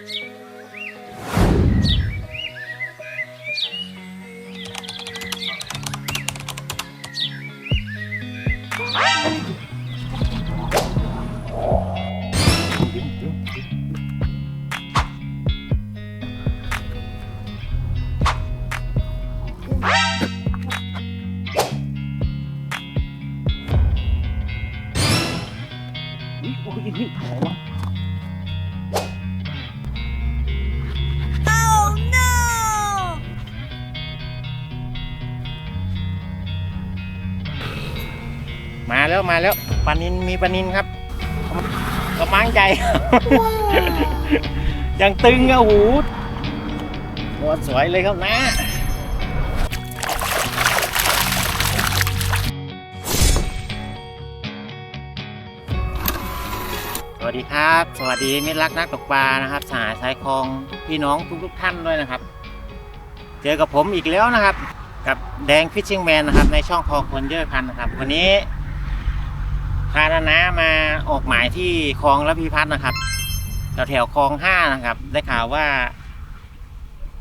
ม แล้วมาแล้วปลานินมีปลานินครับกระมังใจยังตึงอะหูตัวสวยเลยครับนะสวัสดีครับ สวัสดีมิตรรักนักตกปลานะครับสหายสายคลองพี่น้องทุกๆท่านด้วยนะครับ เจอกับผมอีกแล้วนะครับ กับแดงฟิชชิงแมนนะครับ ในช่องคลองคนเยอะพันนะครับ วันนี้ พานานะมาออกหมายที่คลองระพีพัฒน์นะครับแถวแถวคลองห้านะครับ ได้ข่าวว่า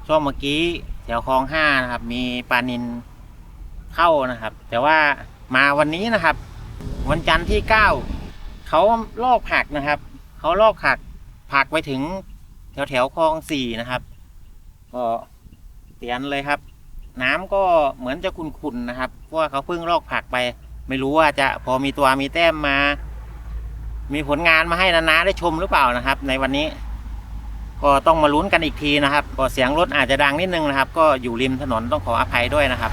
ช่วงเมื่อกี้แถวคลองห้านะครับ มีปลานินเข้านะครับ แต่ว่ามาวันนี้นะครับ วันจันทร์ที่เก้าเขาลอกผักนะครับเขาลอกผักผักไปถึงแถวแถวคลองสี่นะครับ ก็เตียนเลยครับ น้ำก็เหมือนจะขุ่นๆนะครับเพราะว่าเขาเพิ่งลอกผักไป ไม่รู้ว่าจะพอมีตัวมีแต้มมา มีผลงานมาให้นานาได้ชมหรือเปล่านะครับ ในวันนี้ ก็ต้องมาลุ้นกันอีกทีนะครับก็เสียงรถอาจจะดังนิดนึงนะครับ ก็อยู่ริมถนนต้องขออภัยด้วยนะครับ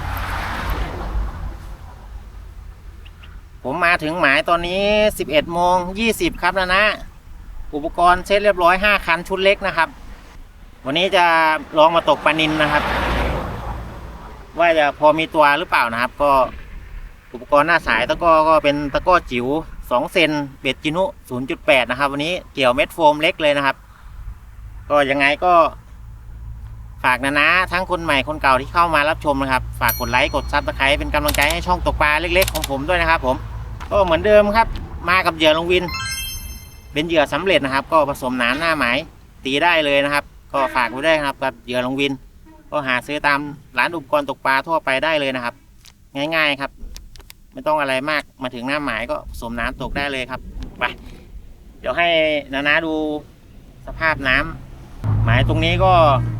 ผมมาถึงหมายตอนนี้ 11โมง20 ครับนะนะอุปกรณ์เซ็ตเรียบร้อย 5 คันชุดเล็กนะครับ วันนี้จะลองมาตกปลานินนะครับ ว่าจะพอมีตัวหรือเปล่านะครับ ก็ อุปกรณ์หน้าสายตะก้อก็เป็นตะก้อจิ๋ว2เซนเบ็ดจินุ 0.8 นะครับ วันนี้เกี่ยวเม็ดโฟมเล็กเลยนะครับ ก็ยังไงก็ฝากนะนะทั้งคนใหม่คนเก่าที่เข้ามารับชมนะครับ ฝากกดไลค์กดซับสไครต์เป็นกำลังใจให้ช่องตกปลาเล็ก ๆ ของผมด้วยนะครับ ผม ก็เหมือนเดิมครับ มากับเหยื่อลงวิน เป็นเหยื่อสำเร็จนะครับ ก็ผสมหนานหน้าหมตีได้เลยนะครับ ก็ฝากไว้ได้ครับกับเหยื่อลงวิน ก็หาซื้อตามร้านอุปกรณ์ตกปลาทั่วไปได้เลยนะครับ ง่าย ๆ ครับ ไม่ต้องอะไรมากมาถึงหน้าหมายก็สมน้ำตกได้เลยครับไปเดี๋ยวให้นานาดูสภาพน้ำหมายตรงนี้ก็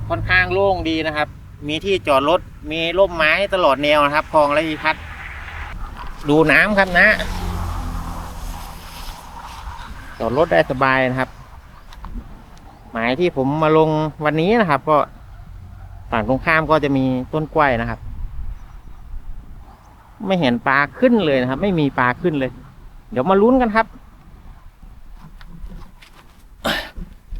ค่อนข้างโล่งดีนะครับ มีที่จอดรถมีร่มไม้ตลอดแนวนะครับคลองระพีพัฒดูน้ำครับนะจอดรถได้สบายนะครับ หมายที่ผมมาลงวันนี้นะครับ ก็ฝั่งตรงข้ามก็จะมีต้นกล้วยนะครับ ไม่เห็นปลาขึ้นเลยนะครับ ไม่มีปลาขึ้นเลย เดี๋ยวมาลุ้นกันครับ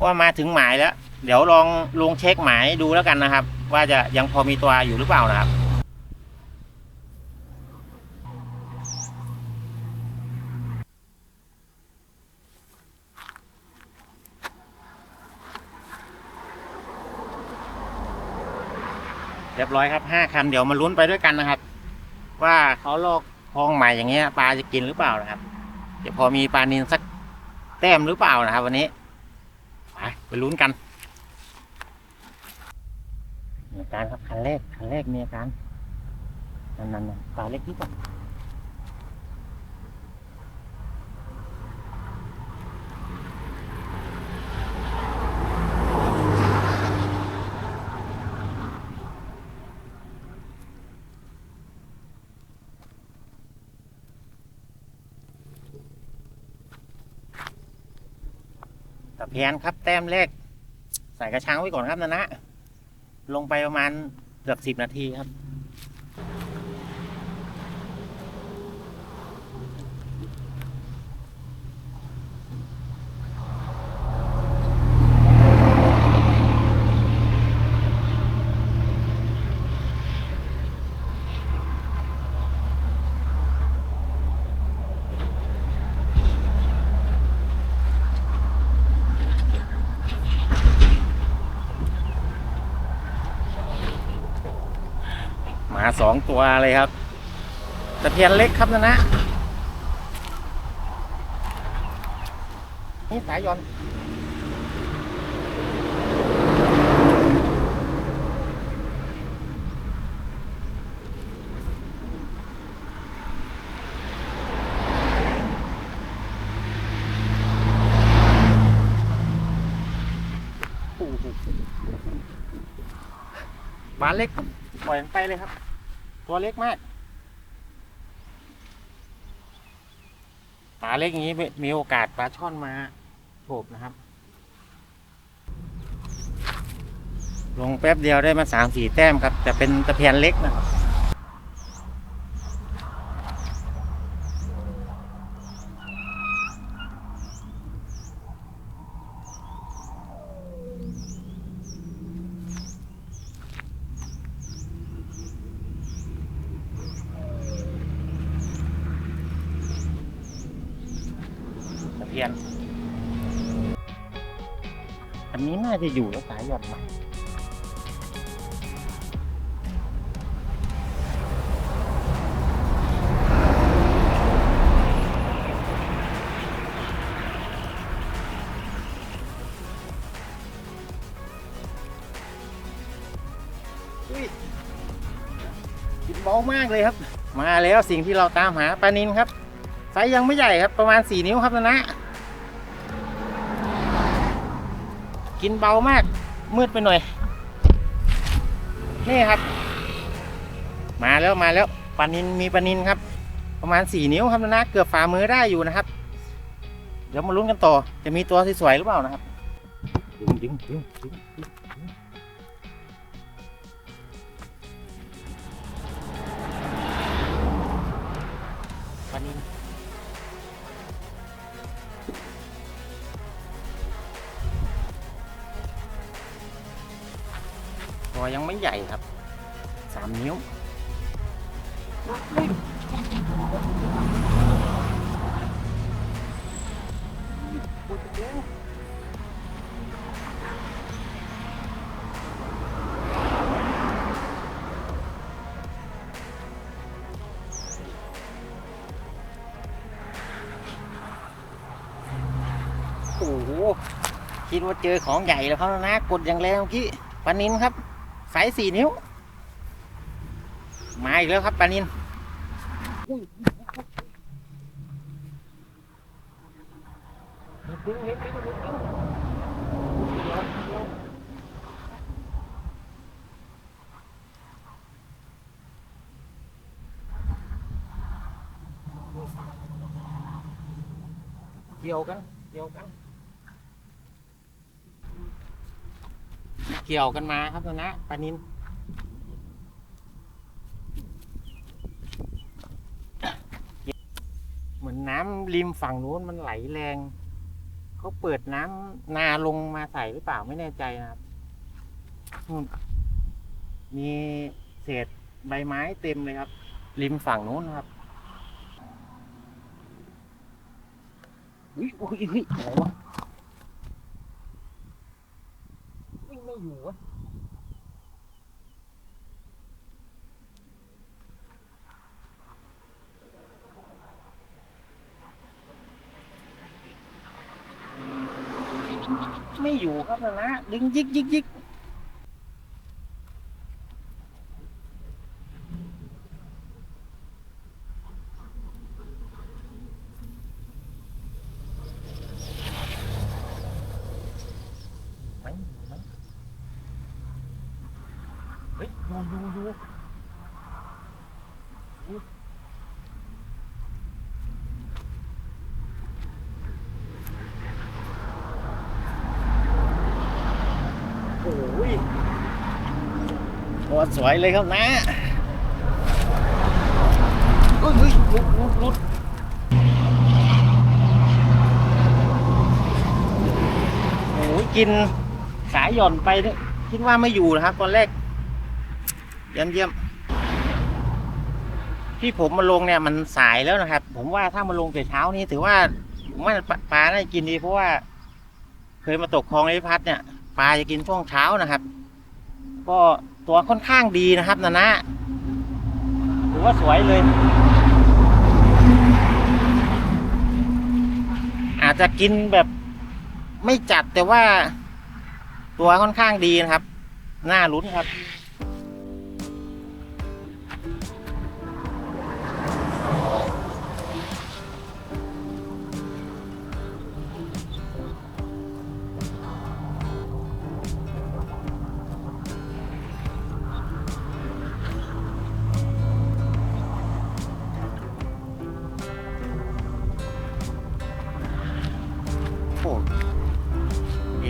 ว่ามาถึงหมายแล้ว เดี๋ยวลองลงเช็คหมายดูแล้วกันนะครับ ว่าจะยังพอมีตัวอยู่หรือเปล่านะครับเรียบร้อยครับห้าคันเดี๋ยวมาลุ้นไปด้วยกันนะครับ ว่าเขาลอกคลองใหม่อย่างเงี้ยปลาจะกินหรือเปล่านะครับ เดี๋ยวพอมีปลานินสักแต้มหรือเปล่านะครับ วันนี้ไปไปลุ้นกันมีอาการครับคันแรกคันแรกมีอาการนั่นนั่นปลาเล็กนิดก่สุด เพียนครับ แต้มแรก ใส่กระชังไว้ก่อนครับนะนะ ลงไปประมาณเกือบสิบนาทีครับ สองตัวเลยครับตะเพียนเล็กครับนะนะ นี่สายยนหมาเล็กปล่อยมันไปเลยครับ ตัวเล็กมากปลาเล็กอย่างนี้มีมีโอกาสปลาช่อนมาโฉบนะครับ ลงแป๊บเดียวได้มาสามสี่แต้มครับ แต่เป็นตะเพียนเล็กนะครับ ตะเพียน อันนี้น่าจะอยู่แล้วสายหย่อนมาอุ้ยกินเบามากเลยครับ มาแล้วสิ่งที่เราตามหาปลานินครับ ไซส์ยังไม่ใหญ่ครับ ประมาณ 4 นิ้วครับนะนะ กินเบามาก มืดไปหน่อย นี่ครับ มาแล้วมาแล้วปลานินมีปลานินครับ ประมาณ 4 นิ้วครับนะเกือบฝ่ามือได้อยู่นะครับ เดี๋ยวมาลุ้นกันต่อ จะมีตัวสวยๆหรือเปล่านะครับดึงดึงดึงดึงดึงดึงปลานิน ยังไม่ใหญ่ครับสามนิ้วโอ้โหคิดว่าเจอของใหญ่แล้วครับนะกดอย่างแรงเมื่อกี้ปลานินครับ ไซส์สี่นิ้ว มาอีกแล้วครับปานินเกี่ยวกันเกี่ยวกัน เกี่ยวกันมาครับนะปลานินเหมือนน้ำริมฝั่งนู้นมันไหลแรงเขาเปิดน้ำนาลงมาใส่หรือเปล่าไม่แน่ใจนะครับมีเศษใบไม้เต็มเลยครับ ริมฝั่งนู้นครับอุ้ยอุ้ยอุ้ยอะไรวะ วิ่งไม่อยู่วะไม่อยู่ครับนะนะดึงยิกยิกยิกไม่ไม่เฮ้ย อยู่อยู่โอุ๊ยโอ้ยตัวสวยเลยครับนะเฮ้ยลุดลุดลุดโอ้ยกิน สายหย่อนไปเนี่ยคิดว่าไม่อยู่นะครับ ตอนแรก เยี่ยมเยี่ยมที่ผมมาลงเนี่ยมันสายแล้วนะครับ ผมว่าถ้ามาลงแต่เช้านี้ถือว่าผมว่าปลาปลาได้กินดีเพราะว่า เคยมาตกคลองไอ้พัดเนี่ยปลาจะกินช่วงเช้านะครับ ก็ตัวค่อนข้างดีนะครับนะนะถือว่าสวยเลย อาจจะกินแบบไม่จัดแต่ว่าตัวค่อนข้างดีนะครับ น่าลุ้นครับ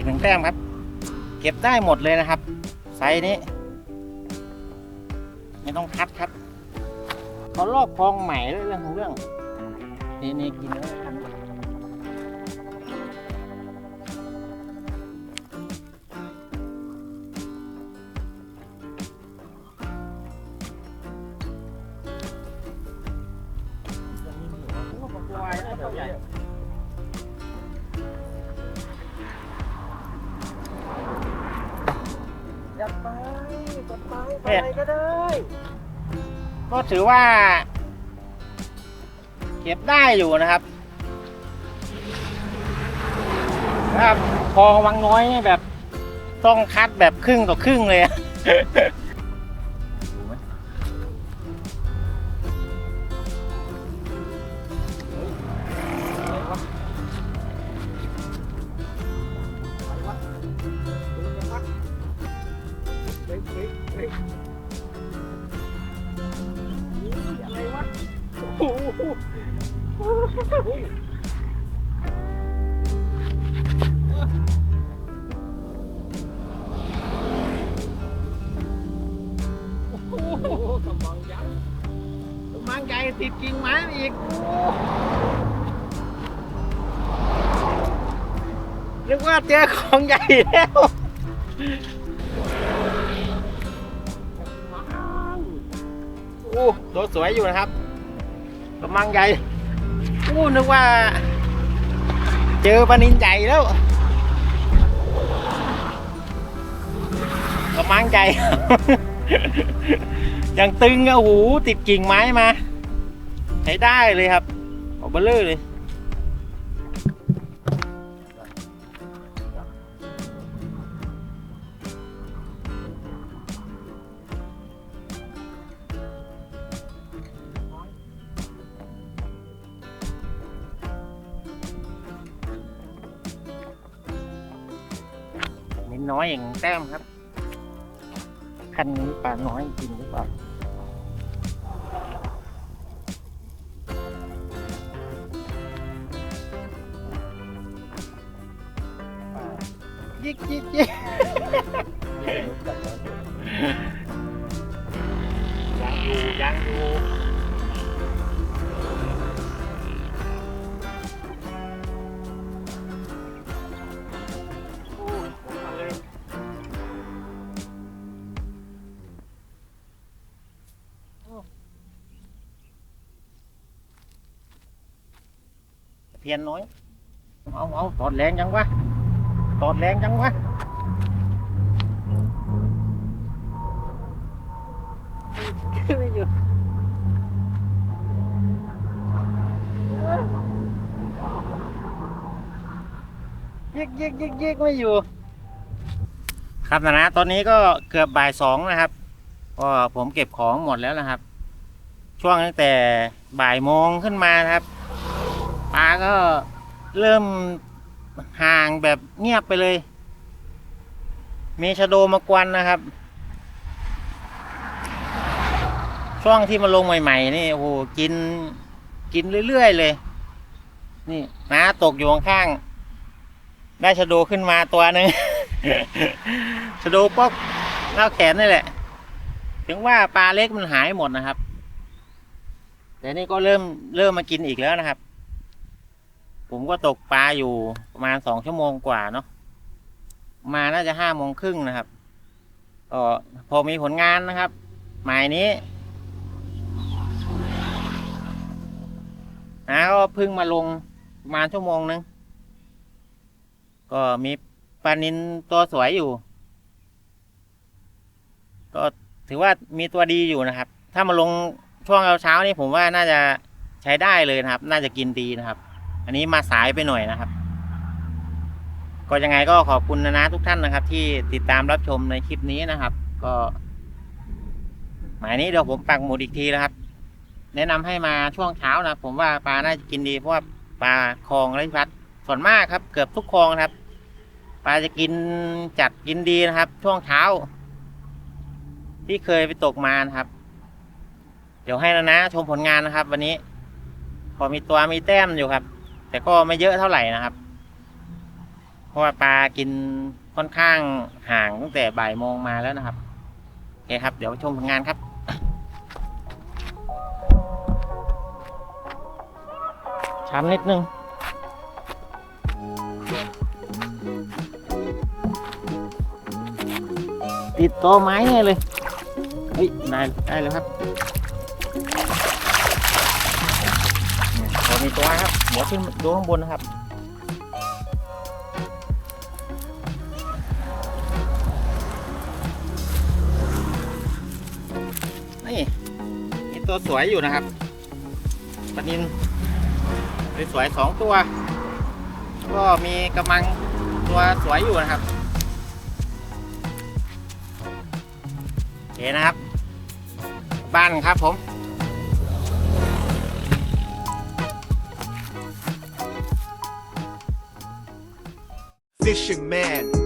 ถึงแต้มครับ เก็บได้หมดเลยนะครับ ไซส์นี้ ไม่ต้องคัดครับเขาลอกคลองใหม่เรื่องของเรื่องนี่นี่กินแล้วกันจะ จะไปไปไหนก็ได้ ก็ถือว่า เก็บได้อยู่นะครับครับพอวังน้อยเนี่ยแบบต้องคัดแบบครึ่งต่อครึ่งเลย ว่าเจอของใหญ่แล้วโอ้ตัวสวยอยู่นะครับกำลังใหญ่โอ้นึกว่า เจอปลานินใหญ่แล้วกำลังใจยังตึงอะโอ้โหติดกิ่งไม้มาใช้ได้เลยครับออกเบลเลอร์เลย อยอย่างแต้มครับ คันนี้ปลาน้อยจริงหรือเปล่ายิกยิกยิกยังอยู่ยังอยู่ เพียนน้อย เอาเอาตอดแรงจังวะ ตอดแรงจังวะ ไม่อยู่ยิกยิกยิกยิกไม่อยู่ ครับนะนะตอนนี้ก็เกือบบ่ายสองนะครับ ก็ผมเก็บของหมดแล้วนะครับ ช่วงตั้งแต่บ่ายโมงขึ้นมานะครับ ปลาก็เริ่มห่างแบบเงียบไปเลยมีชะโดมากวนนะครับ ช่วงที่มาลงใหม่ๆนี่โอ้โหกินกินเรื่อยๆเลย นี่น้าตกอยู่ข้างๆได้ชะโดขึ้นมาตัวหนึ่งชะโดป๊อกเล่าแขนนี่แหละ ถึงว่าปลาเล็กมันหายหมดนะครับ แต่นี่ก็เริ่มเริ่มมากินอีกแล้วนะครับ ผมก็ตกปลาอยู่ประมาณสองชั่วโมงกว่าเนาะมาน่าจะห้าโมงครึ่งนะครับก็พอมีผลงานนะครับ หมายนี้นะก็เพิ่งมาลงประมาณชั่วโมงนึง ก็มีปลานินตัวสวยอยู่ ก็ถือว่ามีตัวดีอยู่นะครับ ถ้ามาลงช่วงเช้านี่ผมว่าน่าจะใช้ได้เลยนะครับ น่าจะกินดีนะครับ อันนี้มาสายไปหน่อยนะครับ ก็ยังไงก็ขอบคุณนะนะทุกท่านนะครับ ที่ติดตามรับชมในคลิปนี้นะครับ ก็ หมายนี้เดี๋ยวผมปักหมุดอีกทีนะครับ แนะนำให้มาช่วงเช้านะผมว่าปลาน่าจะกินดีเพราะว่าปลาคลองไรพัดส่วนมากครับ เกือบทุกคลองครับ ปลาจะกินจัดกินดีนะครับ ช่วงเช้า ที่เคยไปตกมานะครับ เดี๋ยวให้นะนะชมผลงานนะครับ วันนี้พอมีตัวมีแต้มอยู่ครับ แต่ก็ไม่เยอะเท่าไหร่นะครับ เพราะว่าปลากินค่อนข้างห่างตั้งแต่บ่ายโมงมาแล้วนะครับโอเคครับ เดี๋ยวชมผลงานครับช้ำนิดนึงติดตัวไม้เนี่ยเลย เฮ้ย ได้ ได้แล้วครับพอมีตัวครับ ดี๋ยวขึ้นดูข้างบนนะครับ นี่มีตัวสวยอยู่นะครับปนินสวยๆสองตัว ก็มีกำลังตัวสวยอยู่นะครับโอเคนะครับ บ้านครับผม Fisherman